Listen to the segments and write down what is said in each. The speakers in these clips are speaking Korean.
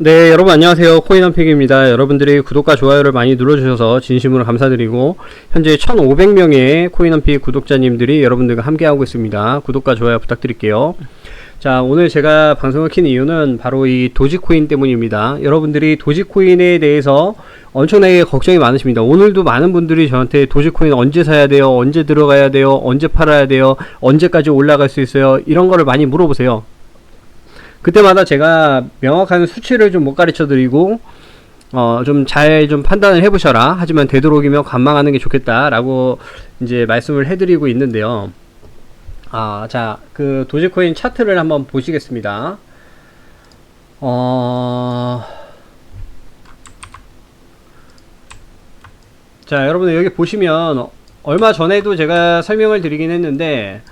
네, 여러분 안녕하세요. 코인한픽입니다. 여러분들이 구독과 좋아요를 많이 눌러주셔서 진심으로 감사드리고 현재 1,500명의 코인한픽 구독자님들이 여러분들과 함께하고 있습니다. 구독과 좋아요 부탁드릴게요. 자, 오늘 제가 방송을 킨 이유는 바로 이 도지코인 때문입니다. 여러분들이 도지코인에 대해서 엄청나게 걱정이 많으십니다. 오늘도 많은 분들이 저한테 도지코인 언제 사야 돼요? 언제 들어가야 돼요? 언제 팔아야 돼요? 언제까지 올라갈 수 있어요? 이런 거를 많이 물어보세요. 그때마다 제가 명확한 수치를 좀 못 가르쳐 드리고 어 좀 잘 좀 판단을 해 보셔라. 하지만 되도록이면 관망하는 게 좋겠다라고 이제 말씀을 해 드리고 있는데요. 아, 자, 그 도지코인 차트를 한번 보시겠습니다. 어 자, 여러분들 여기 보시면 얼마 전에도 제가 설명을 드리긴 했는데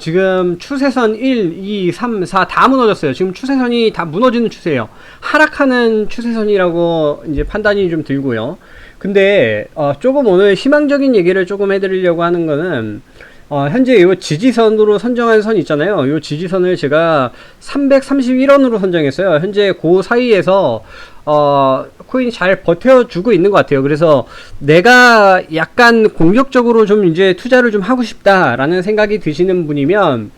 지금 추세선 1, 2, 3, 4 다 무너졌어요. 지금 추세선이 다 무너지는 추세예요. 하락하는 추세선이라고 이제 판단이 좀 들고요. 근데 어, 조금 오늘 희망적인 얘기를 조금 해드리려고 하는 거는 어, 현재 이 지지선으로 선정한 선 있잖아요. 이 지지선을 제가 331원으로 선정했어요. 현재 그 사이에서 어, 코인이 잘 버텨주고 있는 것 같아요. 그래서 내가 약간 공격적으로 좀 이제 투자를 좀 하고 싶다라는 생각이 드시는 분이면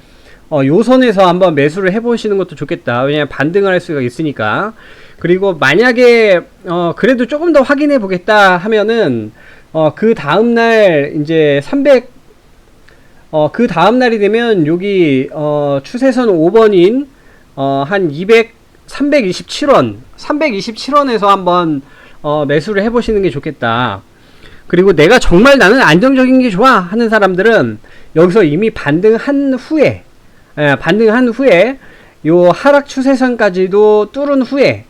어, 요 선에서 한번 매수를 해보시는 것도 좋겠다. 왜냐면 반등을 할 수가 있으니까. 그리고 만약에 어, 그래도 조금 더 확인해 보겠다 하면은 어, 그 다음날 이제 300 어, 그 다음 날이 되면 여기 어, 추세선 5번인 어, 한 200, 327원, 327원에서 한번 어, 매수를 해보시는 게 좋겠다. 그리고 내가 정말 나는 안정적인 게 좋아 하는 사람들은 여기서 이미 반등한 후에, 예, 반등한 후에 요 하락 추세선까지도 뚫은 후에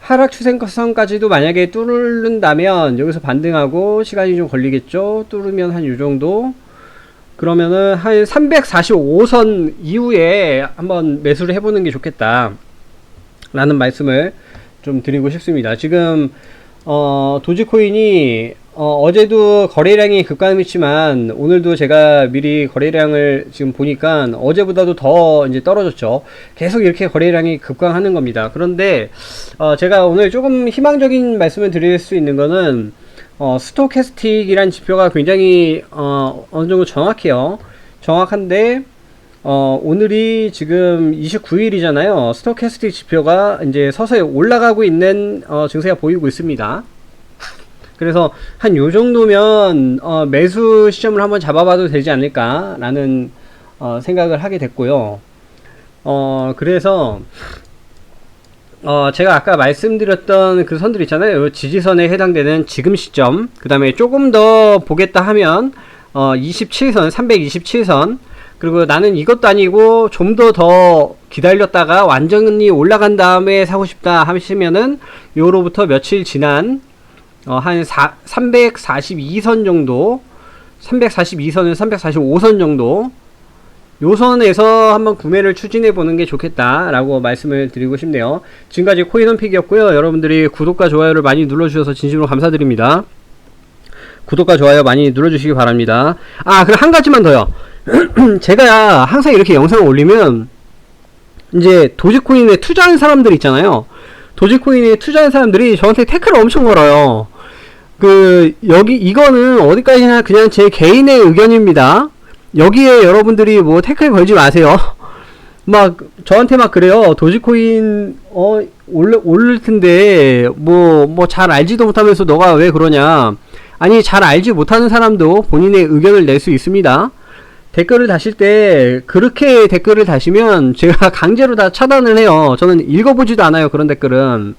하락 추세선까지도 만약에 뚫는다면 여기서 반등하고 시간이 좀 걸리겠죠. 뚫으면 한 요 정도. 그러면은 한 345선 이후에 한번 매수를 해보는 게 좋겠다. 라는 말씀을 좀 드리고 싶습니다. 지금, 어, 도지코인이, 어, 어제도 거래량이 급감했지만, 오늘도 제가 미리 거래량을 지금 보니까 어제보다도 더 이제 떨어졌죠. 계속 이렇게 거래량이 급감하는 겁니다. 그런데, 어, 제가 오늘 조금 희망적인 말씀을 드릴 수 있는 거는, 어, 스토캐스틱이란 지표가 굉장히 어, 어느 정도 정확해요. 정확한데 어, 오늘이 지금 29일이잖아요. 스토캐스틱 지표가 이제 서서히 올라가고 있는 어, 증세가 보이고 있습니다. 그래서 한 요 정도면 어, 매수 시점을 한번 잡아봐도 되지 않을까라는 어, 생각을 하게 됐고요. 어, 그래서 어, 제가 아까 말씀드렸던 그 선들 있잖아요. 지지선에 해당되는 지금 시점, 그 다음에 조금 더 보겠다 하면, 어, 27선, 327선, 그리고 나는 이것도 아니고 좀 더더 기다렸다가 완전히 올라간 다음에 사고 싶다 하시면은, 요로부터 며칠 지난, 어, 한 4, 342선 정도, 342선은 345선 정도, 요선에서 한번 구매를 추진해 보는 게 좋겠다라고 말씀을 드리고 싶네요. 지금까지 코인원픽이었고요. 여러분들이 구독과 좋아요를 많이 눌러주셔서 진심으로 감사드립니다. 구독과 좋아요 많이 눌러주시기 바랍니다. 아, 그럼 한 가지만 더요. 제가 항상 이렇게 영상을 올리면 이제 도지코인에 투자한 사람들 있잖아요. 도지코인에 투자한 사람들이 저한테 태클을 엄청 걸어요. 그 여기 이거는 어디까지나 그냥 제 개인의 의견입니다. 여기에 여러분들이 뭐 태클 걸지 마세요. 막 저한테 막 그래요. 도지코인 어 올릴 오를 텐데 뭐 뭐 잘 알지도 못하면서 너가 왜 그러냐? 아니 잘 알지 못하는 사람도 본인의 의견을 낼 수 있습니다. 댓글을 다실 때 그렇게 댓글을 다시면 제가 강제로 다 차단을 해요. 저는 읽어보지도 않아요. 그런 댓글은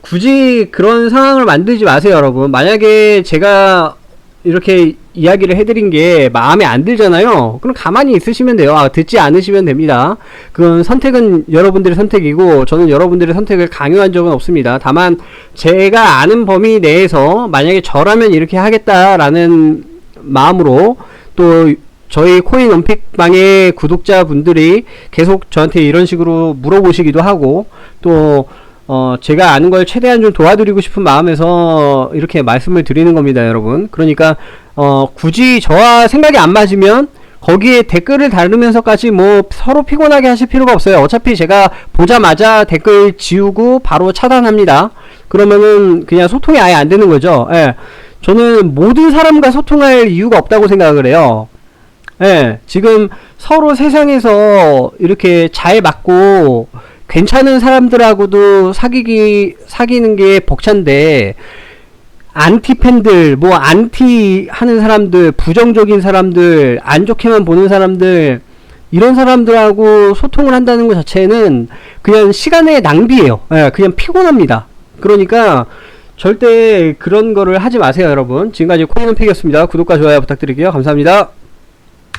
굳이 그런 상황을 만들지 마세요, 여러분. 만약에 제가 이렇게 이야기를 해드린 게 마음에 안 들잖아요. 그럼 가만히 있으시면 돼요. 아, 듣지 않으시면 됩니다. 그건 선택은 여러분들의 선택이고, 저는 여러분들의 선택을 강요한 적은 없습니다. 다만, 제가 아는 범위 내에서 만약에 저라면 이렇게 하겠다라는 마음으로 또 저희 코인 언픽방의 구독자분들이 계속 저한테 이런 식으로 물어보시기도 하고, 또 어, 제가 아는 걸 최대한 좀 도와드리고 싶은 마음에서 이렇게 말씀을 드리는 겁니다, 여러분. 그러니까, 어, 굳이 저와 생각이 안 맞으면 거기에 댓글을 다루면서까지 뭐 서로 피곤하게 하실 필요가 없어요. 어차피 제가 보자마자 댓글 지우고 바로 차단합니다. 그러면은 그냥 소통이 아예 안 되는 거죠. 예. 저는 모든 사람과 소통할 이유가 없다고 생각을 해요. 예. 지금 서로 세상에서 이렇게 잘 맞고 괜찮은 사람들하고도 사귀기 사귀는 게 벅찬데 안티 팬들, 뭐 안티 하는 사람들, 부정적인 사람들, 안 좋게만 보는 사람들 이런 사람들하고 소통을 한다는 것 자체는 그냥 시간의 낭비예요. 예, 그냥 피곤합니다. 그러니까 절대 그런 거를 하지 마세요, 여러분. 지금까지 코인은 팩이었습니다. 구독과 좋아요 부탁드릴게요. 감사합니다.